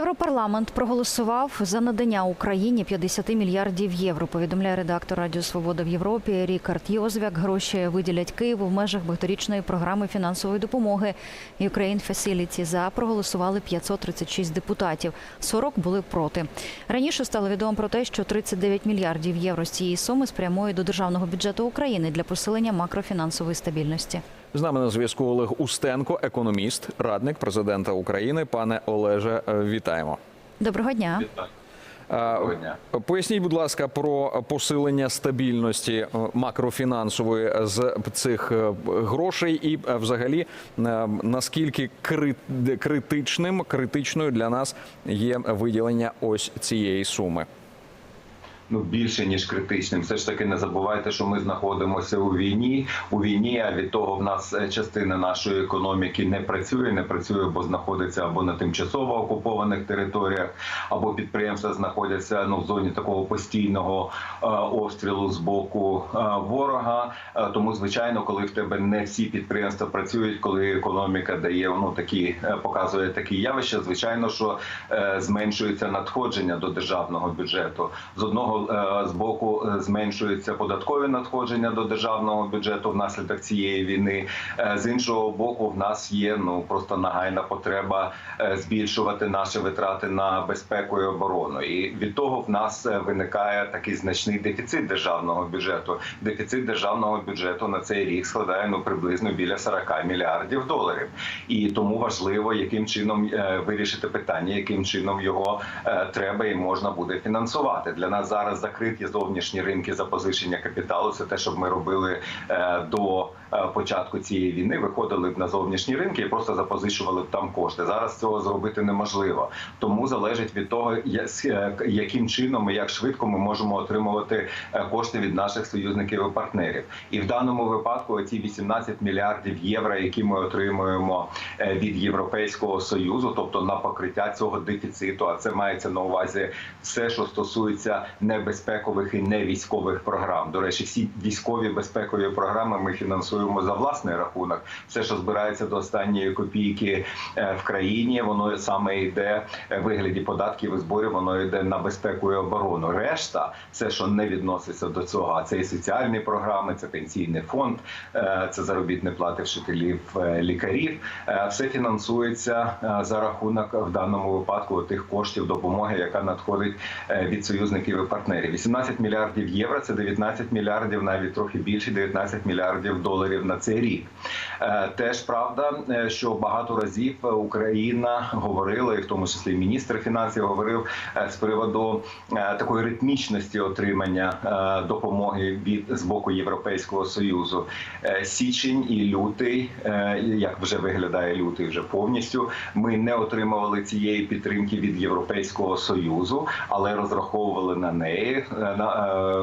Європарламент проголосував за надання Україні 50 мільярдів євро. Повідомляє редактор Радіо Свобода в Європі Рікард Йозвяк. Гроші виділять Києву в межах багаторічної програми фінансової допомоги Ukraine Facility. За проголосували 536 депутатів. 40 були проти. Раніше стало відомо про те, що 39 мільярдів євро з цієї суми спрямує до державного бюджету України для посилення макрофінансової стабільності. З нами на зв'язку Олег Устенко, економіст, радник президента України. Пане Олеже, е, вітаємо. Доброго дня. Е, Доброго дня. Поясніть, будь ласка, про посилення стабільності е, макрофінансової з цих е, грошей, і взагалі наскільки критичним критичною для нас є виділення ось цієї суми. Ну більше ніж критичним. Все ж таки не забувайте, що ми знаходимося у війні. У війні, а від того в нас е, частина нашої економіки не працює, не працює, бо знаходиться або на тимчасово окупованих територіях, або підприємства знаходяться ну в зоні такого постійного е, обстрілу з боку е, ворога. Тому, звичайно, коли в тебе не всі підприємства працюють, коли економіка дає ну такі показує такі явища, звичайно, що зменшується надходження до державного бюджету. З одного з боку е, зменшуються податкові надходження до державного бюджету внаслідок цієї війни. Е, З іншого боку, в нас є ну просто нагайна потреба е, збільшувати наші витрати на безпеку і оборону. І від того в нас е, виникає такий значний дефіцит державного бюджету. Дефіцит державного бюджету на цей рік складає ну приблизно біля 40 мільярдів доларів. І тому важливо, яким чином е, вирішити питання, яким чином його е, треба і можна буде фінансувати. Для нас зараз закриті зовнішні ринки запозичення капіталу. Це те, що ми робили е, до е, початку цієї війни. Виходили б на зовнішні ринки і просто запозичували б там кошти. Зараз цього зробити неможливо. Тому залежить від того, е, яким чином і як швидко ми можемо отримувати кошти від наших союзників і партнерів. І в даному випадку ці 18 мільярдів євро, які ми отримуємо від Європейського союзу, тобто на покриття цього дефіциту, а це мається на увазі все, що стосується небезпекових і невійськових програм. До речі, всі військові безпекові програми ми фінансуємо за власний рахунок. Все, що збирається до останньої копійки е, в країні, воно саме йде е, в вигляді податків і зборів. Воно йде на безпеку і оборону. Решта, все, що не відноситься до цього, а це і соціальні програми, це пенсійний фонд, е, це заробітні плати вчителів, лікарів. Все фінансується за рахунок в даному випадку тих коштів допомоги, яка надходить від союзників і партнерів. 18 мільярдів євро це 19 мільярдів, навіть трохи більше 19 мільярдів доларів на цей рік. Е, Теж правда, е, що багато разів Україна говорила, і в тому числі міністр фінансів говорив е, з приводу такої ритмічності отримання допомоги від з боку Європейського союзу. Січень і лютий, як вже виглядає лютий, вже повністю. Ми не отримували цієї підтримки від Європейського союзу, але розраховували на неї,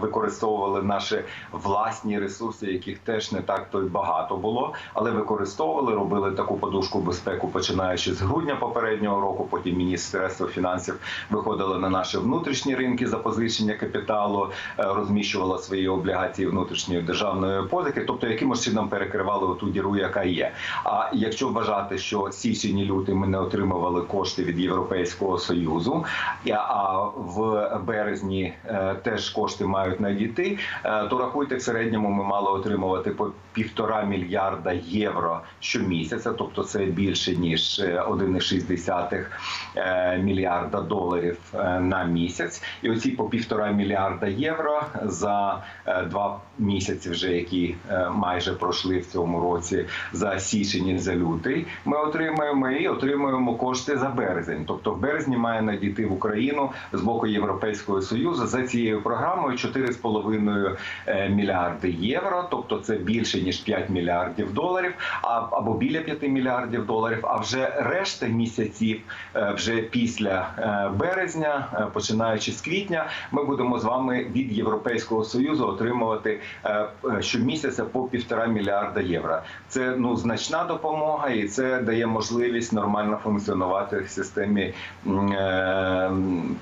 використовували наші власні ресурси, яких теж не так то й багато було, але використовували, робили таку подушку безпеку, починаючи з грудня попереднього року. Потім міністерство фінансів виходило на наші внутрішні ринки запозичення капіталу, е, розміщувало свої облігації внутрішньої державної позики, тобто якимось чином перекривали ту діру, яка є. А якщо вважати, що січень і лютий ми не отримували кошти від Європейського союзу, а в березні е, теж кошти мають надійти, е, то рахуйте в середньому ми мали отримувати по півтора мільярда євро щомісяця, тобто це більше ніж е, 1,6 е, мільярда доларів е, на місяць. І оці по півтора мільярда євро за е, два місяці, вже які е, майже пройшли в цьому році за січень і за лютий. Ми отримуємо і отримуємо кошти за березень. Тобто, в березні має надійти в Україну з боку Європейського союзу за цією програмою 4,5 е, мільярди євро. Тобто, це більше ніж 5 мільярдів доларів, а або біля 5 мільярдів доларів. А вже решта місяців, е, вже після е, березня, е, починаючи з квітня, ми будемо з вами від Європейського союзу отримувати щомісяця по півтора мільярда євро. Це ну значна допомога, і це дає можливість нормально функціонувати в системі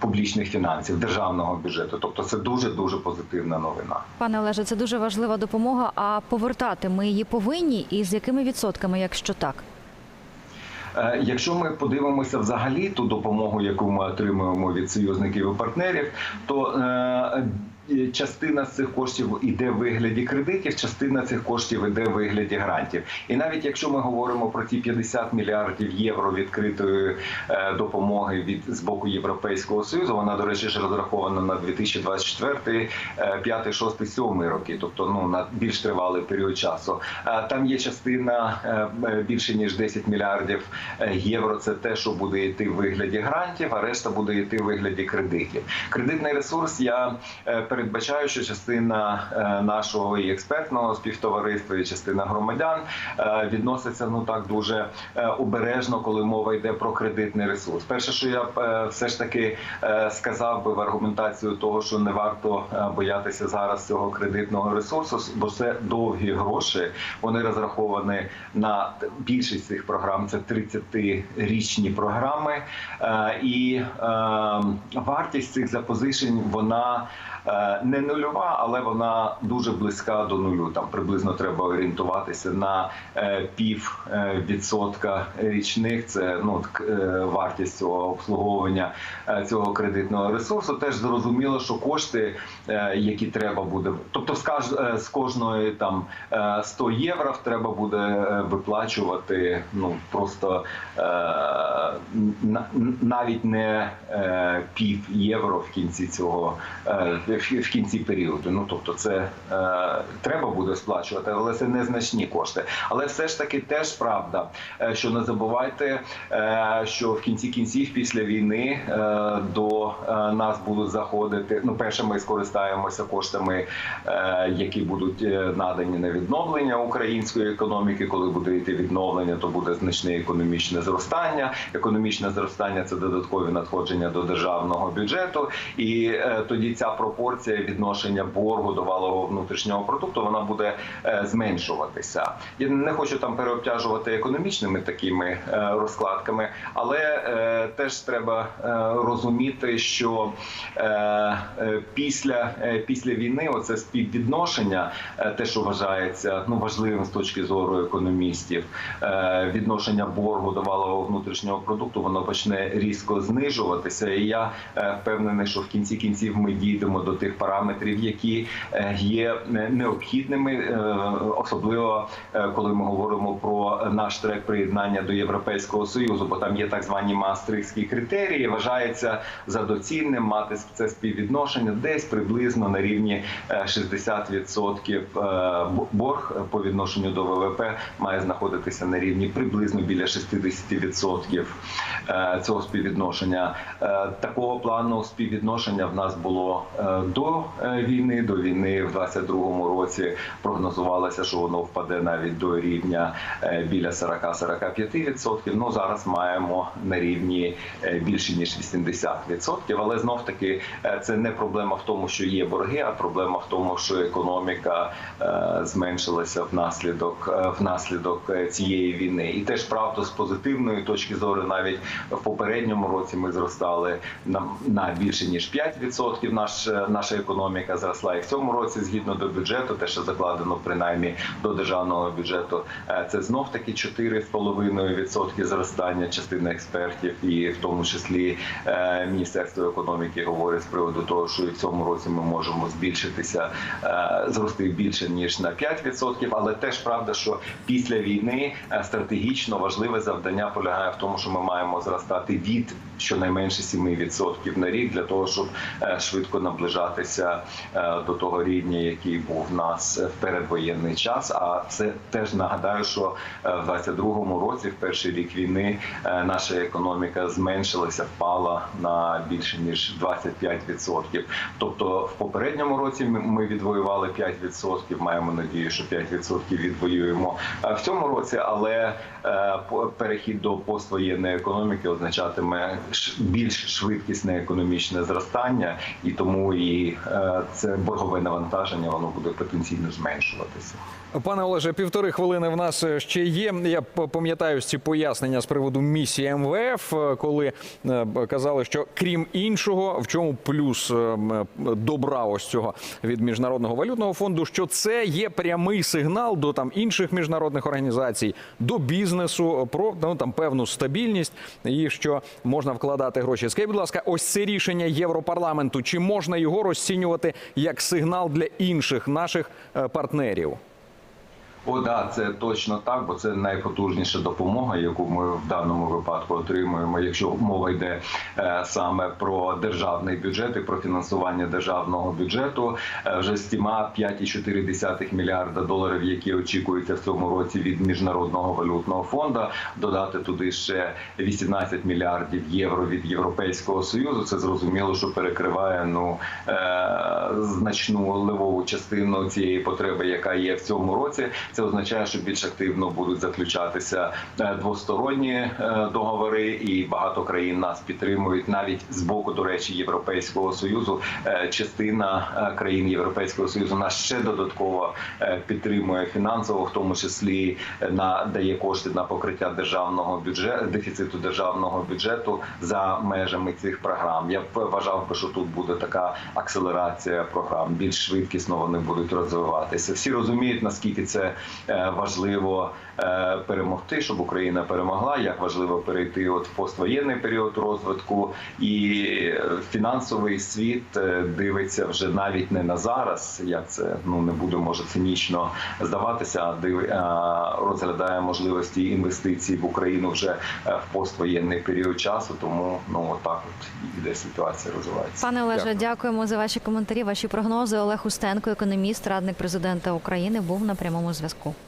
публічних фінансів державного бюджету. Тобто, це дуже дуже позитивна новина. Пане Олеже, це дуже важлива допомога. А повертати ми її повинні і з якими відсотками, якщо так? Е, Якщо ми подивимося взагалі ту допомогу, яку ми отримуємо від союзників і партнерів, то е, частина з цих коштів іде в вигляді кредитів, частина цих коштів іде в вигляді грантів. І навіть якщо ми говоримо про ті 50 мільярдів євро відкритої е, допомоги від з боку Європейського союзу, вона до речі ж розрахована на 2024, 5, 6, 7 роки, тобто ну на більш тривалий період часу. Е, Там є частина е, більше ніж 10 мільярдів євро. Це те, що буде йти в вигляді грантів, а решта буде йти в вигляді кредитів. Кредитний ресурс я передбачаю, що частина е, нашого і експертного співтовариства, і частина громадян е, відноситься ну так дуже е, обережно, коли мова йде про кредитний ресурс. Перше, що я все ж таки сказав би в аргументацію того, що не варто боятися зараз цього кредитного ресурсу, бо це довгі гроші. Вони розраховані на більшість цих програм. Це 30-річні програми, і е, вартість цих запозичень вона. Е, Не нульова, але вона дуже близька до нулю. Там приблизно треба орієнтуватися на е, пів е, відсотка річних. Це ну вартість цього обслуговування цього кредитного ресурсу. Теж зрозуміло, що кошти, які треба буде, тобто з кожної там е, 100 євро треба буде виплачувати. Ну просто на- навіть не пів євро в кінці цього в кінці періоду. Ну тобто, це е, треба буде сплачувати, але це незначні кошти. Але все ж таки теж правда, е, що не забувайте, е, що в кінці кінців після війни е, до е, нас будуть заходити. Ну, перше, ми скористаємося коштами, е, які будуть е, надані на відновлення української економіки. Коли буде йти відновлення, то буде значне економічне зростання. Економічне зростання це додаткові надходження до державного бюджету, і е, тоді ця пропорція відношення боргу до валового внутрішнього продукту вона буде е, зменшуватися. Я не хочу там переобтяжувати економічними такими е, розкладками, але е, теж треба розуміти, що після, після війни оце співвідношення, те, що вважається ну важливим з точки зору економістів, відношення боргу до валового внутрішнього продукту, воно почне різко знижуватися. І я впевнений, що в кінці кінців ми дійдемо до тих параметрів, які е, є е, необхідними, е, особливо коли ми говоримо про наш трек приєднання до Європейського союзу, бо там є так звані мастрихські критерії. Вважається за доцільним мати це співвідношення десь приблизно на рівні е, 60% е, борг по відношенню до ВВП має знаходитися на рівні приблизно біля 60% е, цього співвідношення. Такого плану співвідношення в нас було до е, війни. До війни в 22-му році прогнозувалося, що воно впаде навіть до рівня е, біля 40-45%. Ну зараз маємо на рівні е, більше ніж 80%. Але знов таки це не проблема в тому, що є борги, а проблема в тому, що економіка зменшилася внаслідок внаслідок цієї війни. І теж правда з позитивної точки зору, навіть в попередньому році ми зростали на, на більше ніж 5%. Наш наша економіка зросла і в цьому році, згідно до бюджету, те, що закладено принаймні до державного бюджету, е, це знов таки 4,5% зростання частини експертів, і в тому числі е, Міністерство економіки говорить з приводу того, що і в цьому році ми можемо збільшитися, е, зрости більше ніж на 5%. Але теж правда, що після війни стратегічно важливе завдання полягає в тому, що ми маємо зростати від щонайменше 7% на рік для того, щоб швидко наближатися е, до того рівня, який був в нас в передвоєнний час. А це теж нагадаю, що е, в 22-му році, в перший рік війни, е, наша економіка зменшилася, впала на більше ніж 25%. Тобто, в попередньому році ми- відвоювали 5%, Маємо надію, що 5% відвоюємо е, в цьому році, але е, перехід до поствоєнної економіки означатиме більш швидкісне економічне зростання, і тому і і е, це боргове навантаження воно буде потенційно зменшуватися. Пане Олеже, півтори хвилини в нас ще є. Я пам'ятаю ці пояснення з приводу місії МВФ, е, коли е, казали, що крім іншого, в чому плюс е, добра ось цього від міжнародного валютного фонду, що це є прямий сигнал до там інших міжнародних організацій, до бізнесу про ну там певну стабільність і що можна вкладати гроші. Скажіть, будь ласка, ось це рішення Європарламенту. Чи можна його розцінювати як сигнал для інших наших е, партнерів? О, да, це точно так, бо це найпотужніша допомога, яку ми в даному випадку отримуємо. Якщо мова йде е, саме про державний бюджет і про фінансування державного бюджету, е, вже з тіма 5,4 мільярда доларів, які очікуються в цьому році від міжнародного валютного фонду, додати туди ще 18 мільярдів євро від Європейського союзу. Це зрозуміло, що перекриває ну е, значну левову частину цієї потреби, яка є в цьому році. Це означає, що більш активно будуть заключатися е, двосторонні е, договори, і багато країн нас підтримують навіть з боку, до речі, Європейського союзу. Е, Частина країн Європейського союзу нас ще додатково підтримує фінансово, в тому числі е, на дає кошти на покриття державного бюджету дефіциту державного бюджету за межами цих програм. Я вважав би, що тут буде така акселерація програм. Більш швидкісно вони будуть розвиватися. Всі розуміють наскільки це важливо е, перемогти, щоб Україна перемогла. Як важливо перейти от в поствоєнний період розвитку, і е, фінансовий світ е, дивиться вже навіть не на зараз. Як це ну не буде може цинічно здаватися, а див, розглядає можливості інвестицій в Україну вже е, в поствоєнний період часу. Тому ну отак от іде ситуація розвивається. Пане Олеже, Дякую. дякуємо за ваші коментарі, ваші прогнози. Олег Устенко, економіст, радник президента України, був на прямому зв'язку. 싶고.